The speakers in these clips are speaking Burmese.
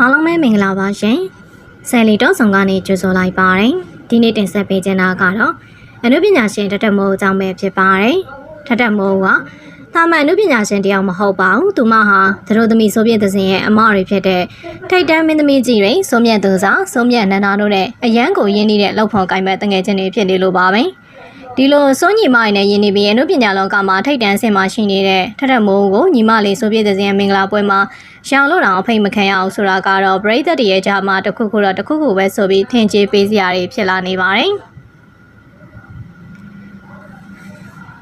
အားလုံးပဲမင်္ဂလာပါရှင်ဆယ်လီတော့ဆောင်ကနေကြိုဆိုလိုက်ပါတယ်ဒီနေ့တင်ဆက်ပေးခြင်းတာကတော့အနုပညာရှင်တထမိုးအကြောင်းပဲဖြစ်ပါတယ်ထထမိုးကသာမန်အနုပညာရှင်တယောက်မဟုတ်ပါဘူးသူမဟာသတို့သမီးဆိုပြည့်သစဉ်ရဲ့အမတွေဖြစ်တဲ့ထိုက်တန်းမင်းသမီးကြီးတွေဆိုမြတ်သူစာဆိုမြတ်နန္ဒာတို့နဲ့အရန်ကိုရင်းနှီးတဲ့လောက်ဖော်ကိုင်မဲ့တငယ်ချင်းတွေဖြစ်နေလို့ပါပဲ ဒီလိုစိုးညီမရနဲ့ယင်းနေပြီးအနုပညာလောကမှာထိတ်တန်းဆင်မှာရှိနေတဲ့ထထမိုးကိုညီမလေးဆိုပြည့်သစဉ်ရဲ့မင်္ဂလာပွဲမှာရှောင်လို့တောင်အဖိတ်မခံရအောင်ဆိုတာကတော့ပရိသတ်တရဲ့ကြားမှာတစ်ခုခုတော့တစ်ခုခုပဲဆိုပြီးထင်ကြေးပေးစရာတွေဖြစ်လာနေပါတယ်။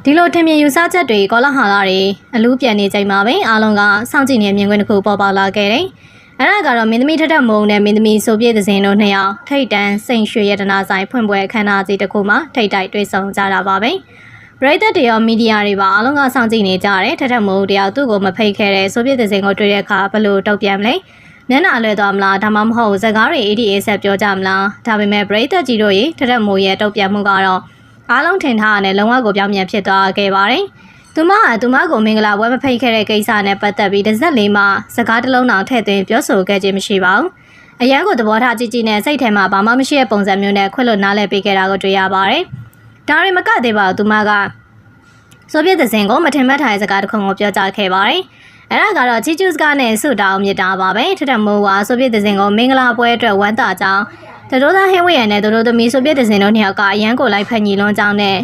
ဒီလိုထင်မြင်ယူဆချက်တွေကောလာဟာလာတွေအလူးပြန်နေချိန်မှာပဲအားလုံးကစောင့်ကြည့်နေမြင်ကွင်းတစ်ခုပေါ်ပေါက်လာခဲ့တယ်။ အဲ့ဒါကတော့မင်းသမီးထက်ထက်မုံနဲ့မင်းသမီးဆိုပြည့်တဲ့စင်တို့နှစ်ယောက်ထိတ်တန်းစိန်ရွှေရတနာဆိုင်ဖွင့်ပွဲအခမ်းအနားကြီးတစ်ခုမှာထိတ်တိုက်တွေ့ဆုံကြတာပါပဲ။ပရိသတ်တွေရောမီဒီယာတွေပါအားလုံးကစောင့်ကြည့်နေကြတယ်ထထမိုးတယောက်သူ့ကိုမဖိတ်ခဲ့တဲ့ဆိုဗီယက်သစဉ်ကိုတွေ့တဲ့အခါဘယ်လိုတုံ့ပြန်မလဲမျက်နှာအလွယ်သွားမလားဒါမှမဟုတ်ဇကားတွေ ADA ဆက်ပြောကြမလားဒါပေမဲ့ပရိသတ်ကြီးတို့ရေထထမိုးရဲ့တုံ့ပြန်မှုကတော့အားလုံးထင်ထားတဲ့လုံဝကိုပြောင်းပြန်ဖြစ်သွားခဲ့ပါတယ် သူမဟာသူမကိုမင်္ဂလာပွဲမဖိတ်ခဲ့တဲ့ကိစ္စနဲ့ပတ်သက်ပြီးတစ်စက်လေးမှစကားတစ်လုံးတောင်ထည့်သွင်းပြောဆိုခဲ့ခြင်းမရှိပါဘူးအရန်ကိုသဘောထားကြည့်ကြည့်နဲ့စိတ်ထဲမှာဘာမှမရှိတဲ့ပုံစံမျိုးနဲ့ခွတ်လွတ်နားလည်ပေးခဲ့တာကိုတွေ့ရပါတယ်ဒါရီမကသေးပါဘူးသူမကဆိုဗီယက်သစဉ်ကိုမထင်မှတ်ထားတဲ့စကားတစ်ခုကိုပြောကြားခဲ့ပါတယ်။အဲ့ဒါကတော့ချီချူစကားနဲ့ဆုတောင်းမြစ်တာပါပဲထထမိုးကဆိုဗီယက်သစဉ်ကိုမင်္ဂလာပွဲအတွက်ဝမ်းသာကြောင်းတတိုးသားဟင်းဝဲရနဲ့တတိုးသမီးဆိုဗီယက်သစဉ်တို့နှစ်ယောက်ကအရန်ကိုလိုက်ဖက်ညီလွန်းကြောင်းနဲ့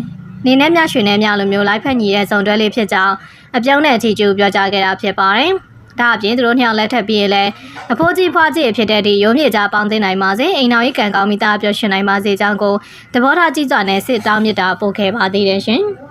နေနဲ့မြရွှေနဲ့မြလိုမျိုးလိုက်ဖက်ညီတဲ့စုံတွဲလေးဖြစ်ကြောင်းအပြုံးနဲ့ချီချူပြောကြားခဲ့တာဖြစ်ပါတယ်။ဒါအပြင်သူတို့နှစ်ယောက်လက်ထပ်ပြီးရင်လည်းအဖိုးကြီးဖွားကြီးဖြစ်တဲ့ဒီရုံးမြေကြားပေါင်းသိနိုင်ပါစေအိမ်တော်ကြီးကံကောင်းမိသားပျော်ရွှင်နိုင်ပါစေကြောင်းကိုသဘောထားကြည်ကြွနဲ့စစ်တောင်းမြစ်တာပို့ခဲ့ပါသေးတယ်ရှင်။